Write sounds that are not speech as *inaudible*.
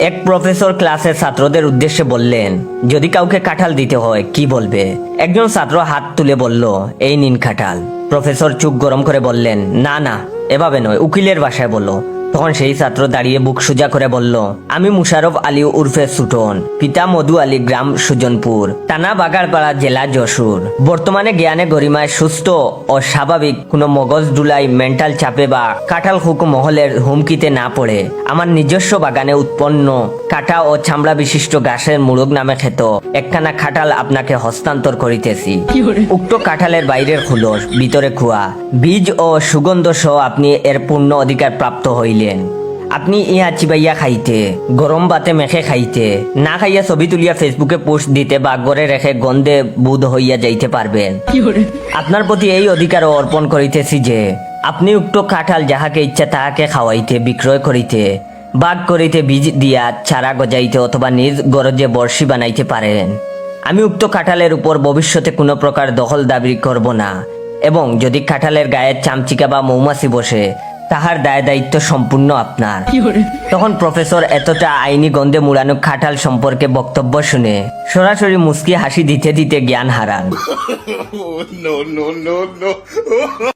এক প্রফেসর ক্লাসের ছাত্রদের উদ্দেশ্যে বললেন, যদি কাউকে কাঁঠাল দিতে হয়, কি বলবে? একজন ছাত্র হাত তুলে বলল, এই নিন কাঁঠাল। প্রফেসর চুপ গরম করে বললেন, না না, এভাবে নয়। উকিলের বাসায় বলল তখন সেই ছাত্র দাঁড়িয়ে বুক সোজা করে বলল আমি মুশারফ আলী উর্ফে সুটন পিতা মধু আলী গ্রাম সুজনপুর টানা বাগারপাড়া জেলা যশোর। বর্তমানে জ্ঞানে গরিমায় সুস্থ ও স্বাভাবিক কোনো মগজ ডুলাই মেন্টাল চাপে বা কাঁঠাল হুক মহলের হুমকিতে না পড়ে। আমার নিজস্ব বাগানে উৎপন্ন কাটা ও চামড়া বিশিষ্ট গাছের মুরগ নামে খেত একখানা খাটাল আপনাকে হস্তান্তর করিতেছি। উক্ত কাঁঠালের বাইরের খুলস ভিতরে খোয়া। বীজ ও সুগন্ধ সহ আপনি এর পূর্ণ অধিকার প্রাপ্ত হইলেন আপনি ইহা চিবাইয়া খাইতে গরম বাতে মেখে খাইতে না খাইয়া ছবি তুলিয়া ফেসবুকে পোস্ট দিতে বা গড়ে রেখে গন্ধে বুধ হইয়া যাইতে পারবেন। আপনার প্রতি এই অধিকার অর্পণ করিতেছি যে আপনি উক্ত কাঁঠাল যাহাকে ইচ্ছা তাহাকে খাওয়াইতে বিক্রয় করিতে বাগ করিতে বীজ দিয়া চারা গজাইতে অথবা নিজ গরজে বর্ষি বানাইতে পারেন। আমি উক্ত কাঁঠালের উপর ভবিষ্যতে কোনো প্রকার দখল দাবি করব না এবং যদি কাঁঠালের গায়ে চামচিকা বা মৌমাছি বসে তাহার দায় দায়িত্ব সম্পূর্ণ আপনার। তখন প্রফেসর এতটা আইনি গন্ধে মুড়ানো খাটাল সম্পর্কে বক্তব্য শুনে সরাসরি মুস্কি হাসি দিতে দিতে জ্ঞান হারান। *laughs* No.